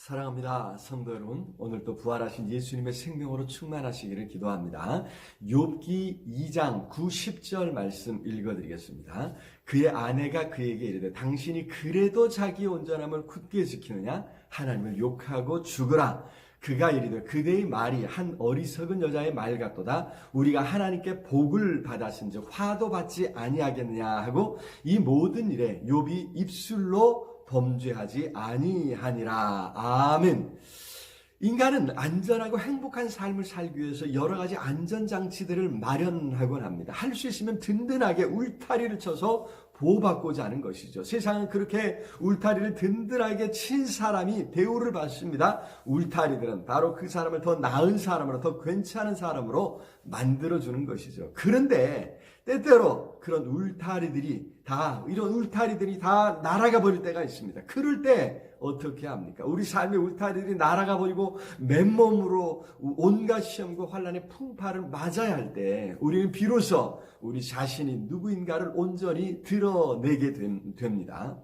사랑합니다. 성도 여러분. 오늘도 부활하신 예수님의 생명으로 충만하시기를 기도합니다. 욥기 2장 9, 10절 말씀 읽어드리겠습니다. 그의 아내가 그에게 이르되 당신이 그래도 자기 온전함을 굳게 지키느냐? 하나님을 욕하고 죽으라. 그가 이르되 그대의 말이 한 어리석은 여자의 말 같도다. 우리가 하나님께 복을 받았은즉 화도 받지 아니하겠느냐 하고 이 모든 일에 욥이 입술로 범죄하지 아니하니라. 아멘. 인간은 안전하고 행복한 삶을 살기 위해서 여러 가지 안전장치들을 마련하곤 합니다. 할 수 있으면 든든하게 울타리를 쳐서 보호받고자 하는 것이죠. 세상은 그렇게 울타리를 든든하게 친 사람이 대우를 받습니다. 울타리들은 바로 그 사람을 더 나은 사람으로, 더 괜찮은 사람으로 만들어주는 것이죠. 그런데 때때로 그런 울타리들이 다, 이런 울타리들이 다 날아가 버릴 때가 있습니다. 그럴 때 어떻게 합니까? 우리 삶의 울타리들이 날아가 버리고 맨몸으로 온갖 시험과 환란의 풍파를 맞아야 할 때 우리는 비로소 우리 자신이 누구인가를 온전히 드러내게 됩니다.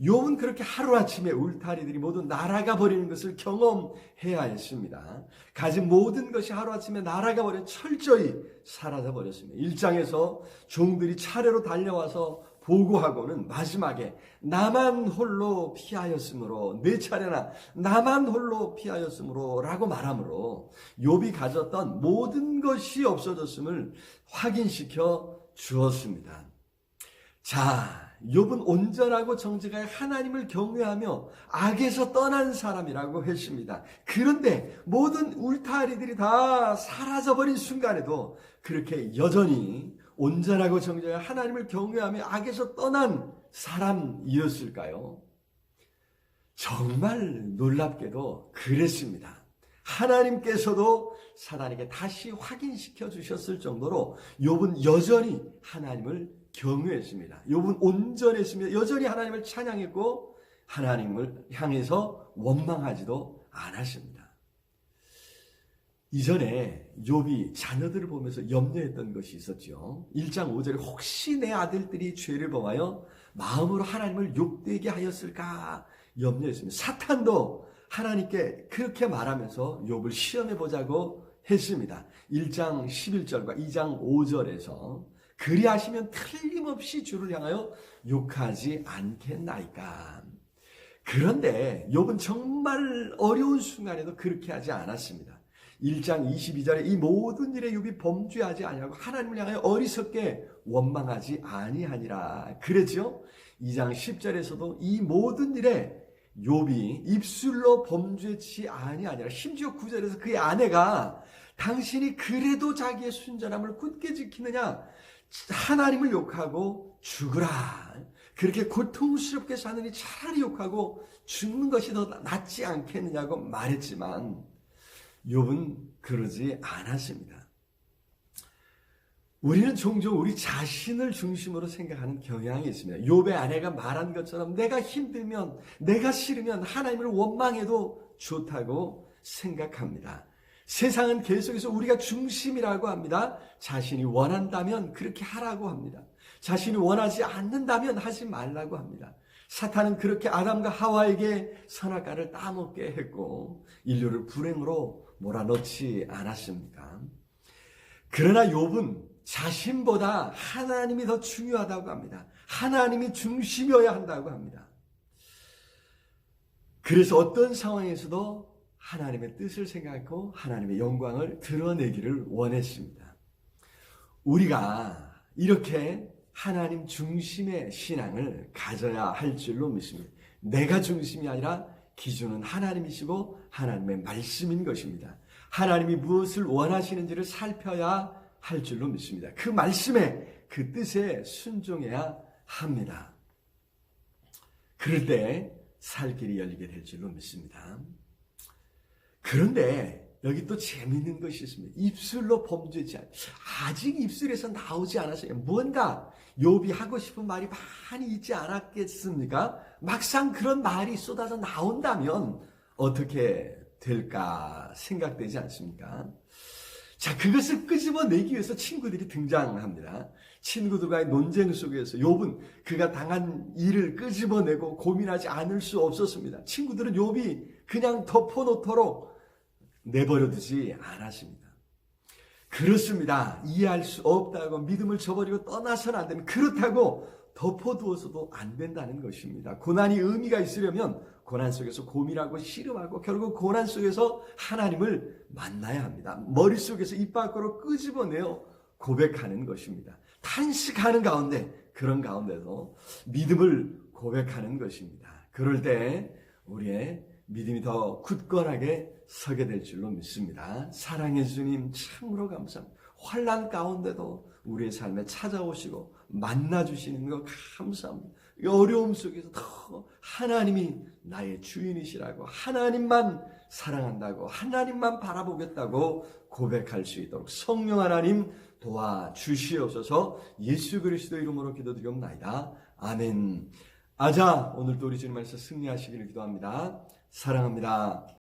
욥은 그렇게 하루아침에 울타리들이 모두 날아가 버리는 것을 경험해야 했습니다. 가진 모든 것이 하루아침에 날아가 버려 철저히 사라져 버렸습니다. 일장에서 종들이 차례로 달려와서 보고하고는 마지막에 나만 홀로 피하였으므로 네 차례나 나만 홀로 피하였으므로 라고 말하므로 욥이 가졌던 모든 것이 없어졌음을 확인시켜 주었습니다. 자, 욥은 온전하고 정직하게 하나님을 경외하며 악에서 떠난 사람이라고 했습니다. 그런데 모든 울타리들이 다 사라져버린 순간에도 그렇게 여전히 온전하고 정직하게 하나님을 경외하며 악에서 떠난 사람이었을까요? 정말 놀랍게도 그랬습니다. 하나님께서도 사단에게 다시 확인시켜 주셨을 정도로 욥은 여전히 하나님을 경외했습니다. 욥은 온전했으며 여전히 하나님을 찬양했고 하나님을 향해서 원망하지도 않았습니다. 이전에 욥이 자녀들을 보면서 염려했던 것이 있었죠. 1장 5절에 혹시 내 아들들이 죄를 범하여 마음으로 하나님을 욕되게 하였을까 염려했습니다. 사탄도 하나님께 그렇게 말하면서 욥을 시험해 보자고 했습니다. 1장 11절과 2장 5절에서 그리하시면 틀림없이 주를 향하여 욕하지 않겠나이까. 그런데 욥은 정말 어려운 순간에도 그렇게 하지 않았습니다. 1장 22절에 이 모든 일에 욥이 범죄하지 아니하고 하나님을 향하여 어리석게 원망하지 아니하니라. 그랬죠? 2장 10절에서도 이 모든 일에 욥이 입술로 범죄치 아니하니라. 심지어 9절에서 그의 아내가 당신이 그래도 자기의 순전함을 굳게 지키느냐? 하나님을 욕하고 죽으라. 그렇게 고통스럽게 사느니 차라리 욕하고 죽는 것이 더 낫지 않겠느냐고 말했지만 욥은 그러지 않았습니다. 우리는 종종 우리 자신을 중심으로 생각하는 경향이 있습니다. 욥의 아내가 말한 것처럼 내가 힘들면 내가 싫으면 하나님을 원망해도 좋다고 생각합니다. 세상은 계속해서 우리가 중심이라고 합니다. 자신이 원한다면 그렇게 하라고 합니다. 자신이 원하지 않는다면 하지 말라고 합니다. 사탄은 그렇게 아담과 하와에게 선악과를 따먹게 했고 인류를 불행으로 몰아넣지 않았습니까? 그러나 욥은 자신보다 하나님이 더 중요하다고 합니다. 하나님이 중심이어야 한다고 합니다. 그래서 어떤 상황에서도 하나님의 뜻을 생각하고 하나님의 영광을 드러내기를 원했습니다. 우리가 이렇게 하나님 중심의 신앙을 가져야 할 줄로 믿습니다. 내가 중심이 아니라 기준은 하나님이시고 하나님의 말씀인 것입니다. 하나님이 무엇을 원하시는지를 살펴야 할 줄로 믿습니다. 그 말씀에 그 뜻에 순종해야 합니다. 그럴 때 살 길이 열리게 될 줄로 믿습니다. 그런데 여기 또 재밌는 것이 있습니다. 입술로 범죄지 않. 아직 입술에서 나오지 않았어요. 뭔가 욥이 하고 싶은 말이 많이 있지 않았겠습니까? 막상 그런 말이 쏟아져 나온다면 어떻게 될까 생각되지 않습니까? 자, 그것을 끄집어내기 위해서 친구들이 등장합니다. 친구들과의 논쟁 속에서 욥은 그가 당한 일을 끄집어내고 고민하지 않을 수 없었습니다. 친구들은 욥이 그냥 덮어놓도록 내버려 두지 않았습니다. 그렇습니다. 이해할 수 없다고 믿음을 저버리고 떠나서는 안 되는 그렇다고 덮어두어서도 안 된다는 것입니다. 고난이 의미가 있으려면 고난 속에서 고민하고 씨름하고 결국 고난 속에서 하나님을 만나야 합니다. 머릿속에서 입 밖으로 끄집어내어 고백하는 것입니다. 탄식하는 가운데 그런 가운데서 믿음을 고백하는 것입니다. 그럴 때 우리의 믿음이 더 굳건하게 서게 될 줄로 믿습니다. 사랑해 주님 참으로 감사합니다. 환란 가운데도 우리의 삶에 찾아오시고 만나 주시는 거 감사합니다. 이 어려움 속에서 더 하나님이 나의 주인이시라고 하나님만 사랑한다고 하나님만 바라보겠다고 고백할 수 있도록 성령 하나님 도와 주시옵소서 예수 그리스도 이름으로 기도드리옵나이다. 아멘. 아자 오늘도 우리 주님 말씀 승리하시기를 기도합니다. 사랑합니다.